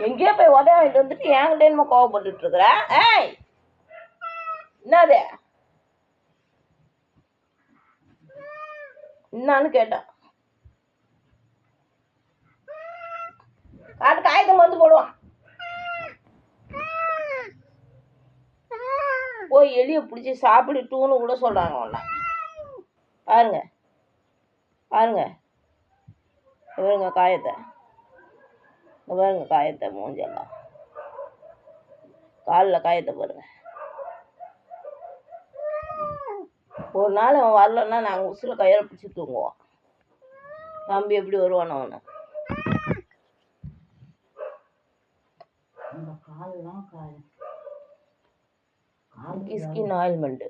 எங்கேயோ போய் உதவி வாங்கிட்டு வந்துட்டு என்கிட்ட என்னமோ கோவப்பட்டுட்டு இருக்கிற ஏய் என்னது? என்னான்னு கேட்டான். காட்டு காயத்தை வந்து போடுவான். போய் எலியை பிடிச்சி சாப்பிட்டுன்னு கூட சொல்கிறாங்க உன்னை. பாருங்க. பாருங்க. இவருங்க காயத்தை. இங்க பாருங்க காயத்தை மூஞ்செல்லாம் காலில் காயத்தை பாருங்க ஒரு நாள் அவன் வரலன்னா நாங்கள் உசுல கையில் பிடிச்சி தூங்குவோம் தம்பி எப்படி வருவானோ அவனை ஸ்கின் ஆயில்மெண்ட்டு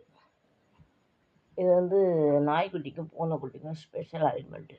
இது வந்து நாய்க்குட்டிக்கும் பூனைக்குட்டிக்கும் ஸ்பெஷல் ஆயில்மெண்ட்டு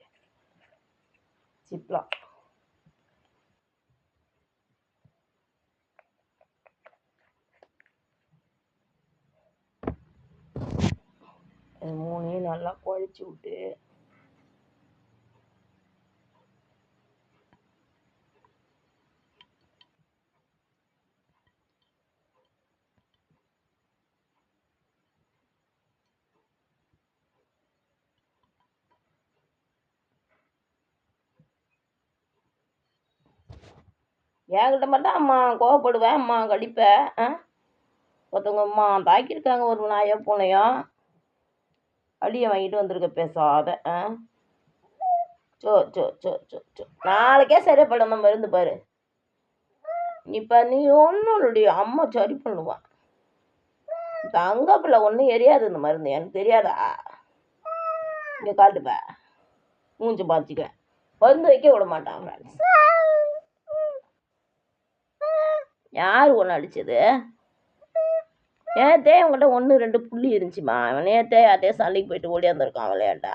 சிப்லாம் இது மூணையும் நல்லா குழச்சி விட்டு என்கிட்ட மட்டும் அம்மா கோவப்படுவேன் அம்மா கடிப்பேன் ஆ? ஒருத்தவங்க அம்மா தாக்கியிருக்காங்க ஒரு நாயோ பூனையோ. அடியை வாங்கிட்டு வந்திருக்க பேசாத ஆ? சோ சோ சோ சோ சோ. நாளைக்கே சரிப்படும் நம்ம இருந்து பாரு. இப்போ நீ ஒன்றும் இல்லடி அம்மா சரி பண்ணுவான் தங்க பிள்ளை ஒன்றும் எரியாது இந்த மருந்து. எனக்கு தெரியாதா? இங்கே காட்டுப்ப. மூஞ்சி பார்த்துக்க மருந்து வைக்க விட மாட்டான் ஃப்ரெண்ட்ஸ் யார் ஒன்று அடிச்சது? நேத்தே உங்கள்கிட்ட ஒன்று ரெண்டு புள்ளி இருந்துச்சுமா. அவன் நேத்தே அதே சண்டைக்கு போயிட்டு ஓடியாந்துருக்கான் விளையாண்டா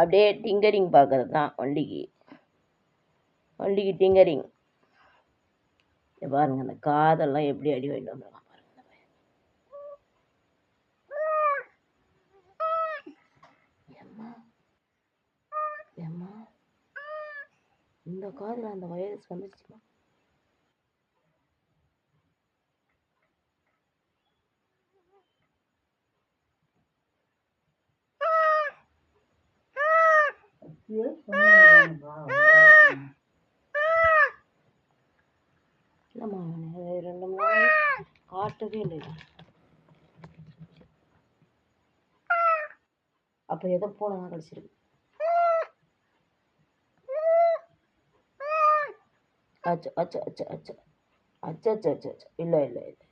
அப்படியே டிங்கரிங் பார்க்குறது தான் வண்டிக்கு. வண்டிக்கு டிங்கரிங் பாருங்கள் பாருங்க அந்த காதெல்லாம் எப்படி அடி வாங்கிட்டு வந்துடலாம் பாருங்கள் எம்மா எம்மா இந்த காதில் அந்த வைரஸ் வந்துச்சுமா அப்படியே இல்லைம்மா ரெண்டு மூணு காட்டவே இல்லை அப்போ எதோ போனா கழிச்சிருக்கு அச்சா அச்சா அச்சா அச்சா அச்சா அச்சா அச்சா அச்சா இல்லை இல்லை இல்லை.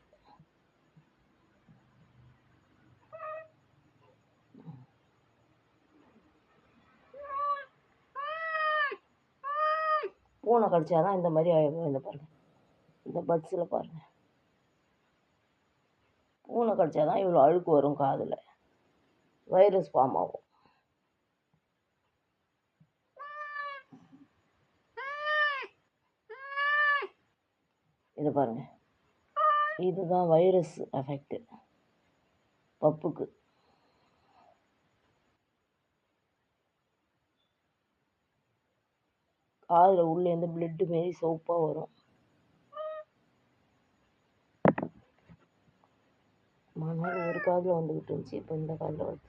பூனை கடிச்சாதான் இந்த மாதிரி ஆகும் இந்த பாருங்கள் இந்த பட்ஸில் பாருங்கள் பூனை கடிச்சாதான் இவ்வளோ அழுக்கு வரும் காதில். வைரஸ் ஃபார்ம் ஆகும். இது பாருங்கள் இதுதான் வைரஸ் எஃபெக்ட்டு பப்புக்கு. காதில் உள்ளேருந்து பிளட்டு மாரி சோப்பாக வரும். மணல் ஒரு காதில் வந்துக்கிட்டு இருந்துச்சு இப்போ இந்த காதில் வருது.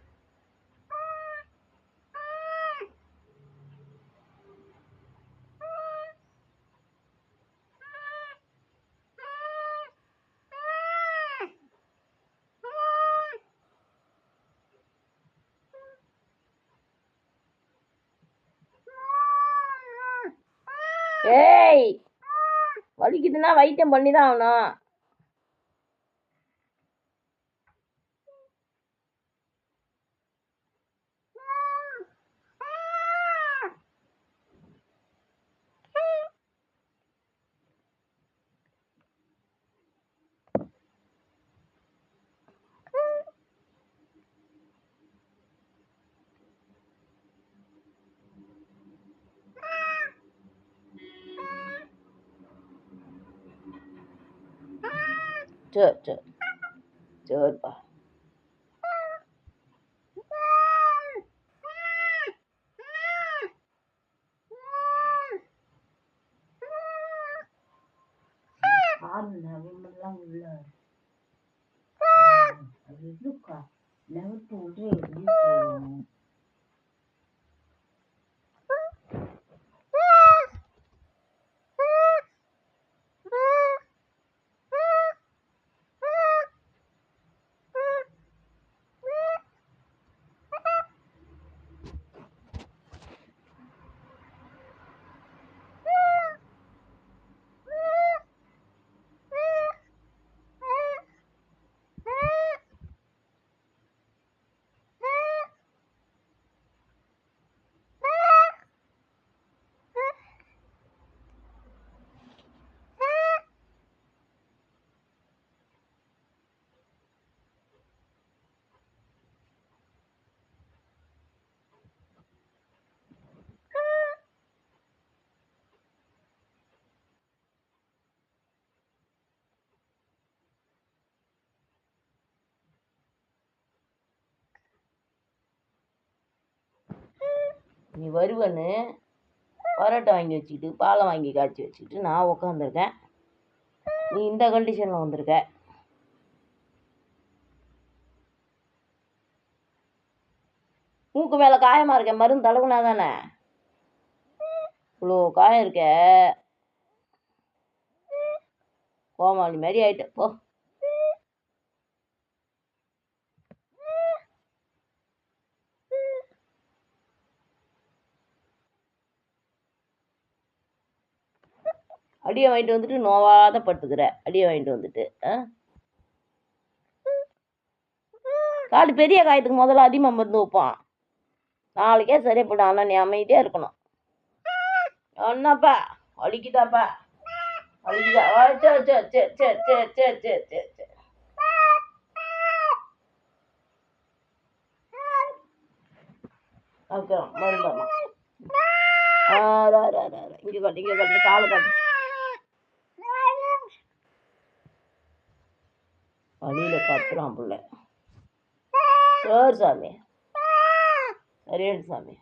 ஏய் வலிக்குதுன்னா வைத்தியம் பண்ணி தான் ஆகணும். trượt trượt trượt vào nếu tôi đi đi நீ வருவன்னு பரோட்டா வாங்கி வச்சுக்கிட்டு பாலை வாங்கி காய்ச்சி வச்சுக்கிட்டு நான் உக்காந்துருக்கேன். நீ இந்த கண்டிஷனில் வந்திருக்க. மூக்கு மேலே காயமாக இருக்க மருந்து தடவுனா தானே? இவ்வளோ காயம் இருக்க. கோமாளி மாதிரி ஆயிட்ட. போ. அடியை வாங்கிட்டு வந்துட்டு நோவாத படுத்துக்கிற. அடியை வாங்கிட்டு வந்துட்டு ஆ? காடு பெரிய காயத்துக்கு முதல்ல அதிகமாக மருந்து வைப்போம் நாளைக்கே சரிப்படும். ஆனால் நீ அமைதியாக இருக்கணும். என்னப்பா வலிக்குதாப்பா? வலிக்குதா? சே சே சே சே சே சே சே சே சே. ஓகே மருந்தாம்மா ஆ ரா ரா ரா. இங்கே காட்டு இங்கே காட்டு காலை காட்டு. வழியில் கத்துறான் பிள்ளை. சரி சாமி சரியாடு சாமி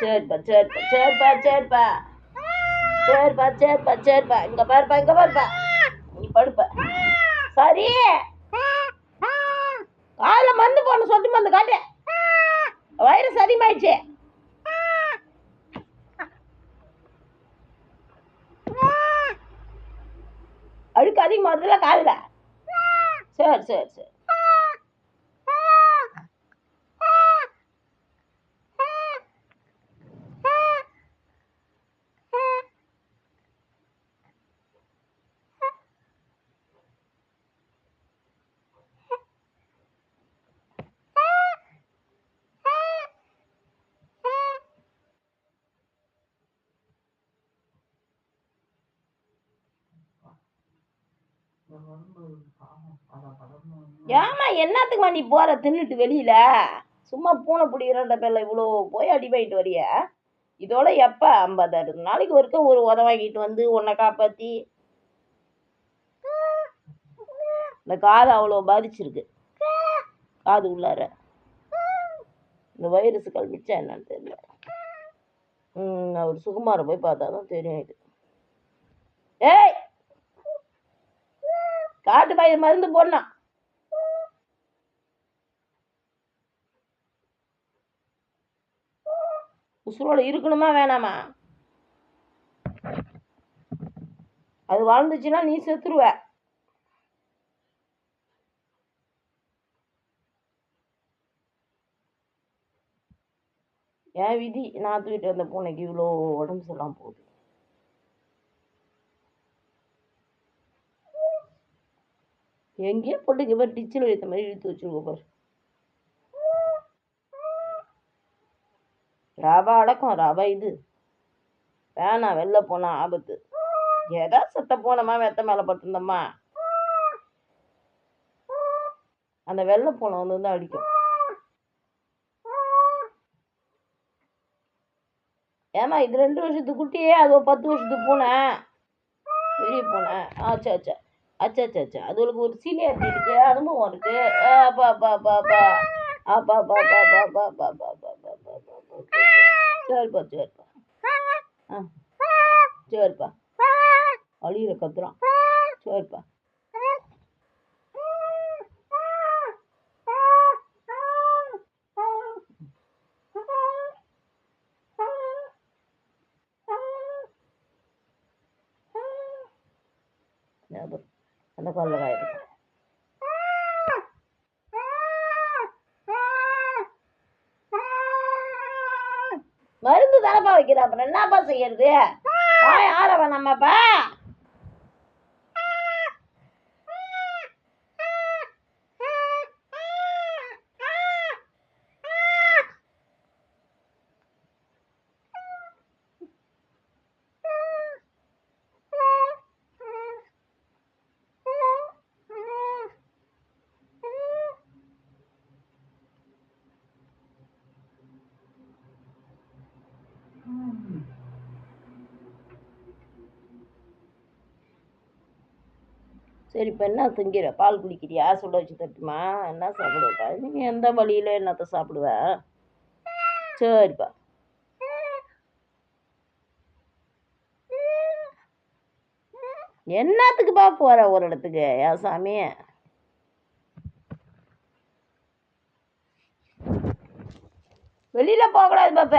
சரிப்பா சரிப்பா சரிப்பா சரிப்பா. சரிப்பா சரிப்பா சரிப்பா. இங்க பாருப்பா இங்க பாருப்பா. நீ படுப்ப. சரி. காலைல மருந்து போடணும் சொட்டு மருந்து காட்டு. வயிறு சரிமாயிடுச்சு அழுக்கு அதிகமாக வருதுல காலில் சரி சரி சரி. ஏமா என்னத்துக்குமா நீ போற? தின்னுட்டு வெளியில. சும்மா பூனை பிடிக்கிறன்ற பேர்ல இவ்வளோ போய் அடி வாங்கிட்டு வரிய? இதோட எப்போ? ஐம்பது அறுபது நாளைக்கு ஒருக்க ஒரு உத வாங்கிட்டு வந்து உன்னை காப்பாற்றி இந்த காது அவ்வளோ பாதிச்சிருக்கு. காது உள்ளார. இந்த வைரஸ் கல்விச்சா என்னன்னு தெரியல. அவர் சுகுமாரை போய் பார்த்தா தான் தெரியும் இது. ஏய்! காட்டு பாய மருந்து போடணும் உசுரோடு இருக்கணுமா வேணாமா? அது வாழ்ந்துச்சுன்னா நீ செத்துருவ. ஏன் விதி நான் தூக்கிட்டு வந்த பூனைக்கு இவ்வளோ உடம்பு சொல்லாமல் போகுது. எங்கேயோ போட்டுக்க பாரு டிச்சில் எழுத்த மாதிரி இழுத்து வச்சிருக்க பாரு. ரவா அடக்கம் ரவா இது. வேணாம் வெளில போனா ஆபத்து. ஏதா செத்த போனோமா வெத்த மேலே பட்டிருந்தோமா? அந்த வெள்ளை பூனை வந்து வந்து அடிக்கும். ஏமா இது ரெண்டு வருஷத்து குட்டியே அது ஒரு பத்து வருஷத்துக்கு பூனை? வெளியே பூனை. ஆச்சா ஆச்சா அச்சா அச்சா அச்சா அதுகளுக்கு ஒரு சீனியாரிட்டி இருக்கு அனுபவம் இருக்கு அப்பா அப்பா அப்பா அப்பா அப்பா அப்பா அப்பா அப்பா அப்பா அப்பா அப்பா அப்பா அப்பா அப்பா அப்பா சரிப்பா சரிப்பா ஆ சரிப்பா அழியிற கத்துறான் சரிப்பா ஞாபகம். அந்த காலில் காயிருக்கு மருந்து தானப்பா வைக்கிறான் அப்புறம் என்னப்பா செய்யறது? வாய் நம்மப்பா சரி இப்போ என்ன திங்கிற? பால் குடிக்கிறியா? சுட வச்சு தட்டுமா? என்ன சாப்பிடுவப்பா? நீ எந்த வழியில் என்னத்தை சாப்பிடுவ? சரிப்பா. என்னத்துக்குப்பா போகிற ஒரு இடத்துக்கு ஏன் சாமி? வெளியில் போகக்கூடாது பாப்பா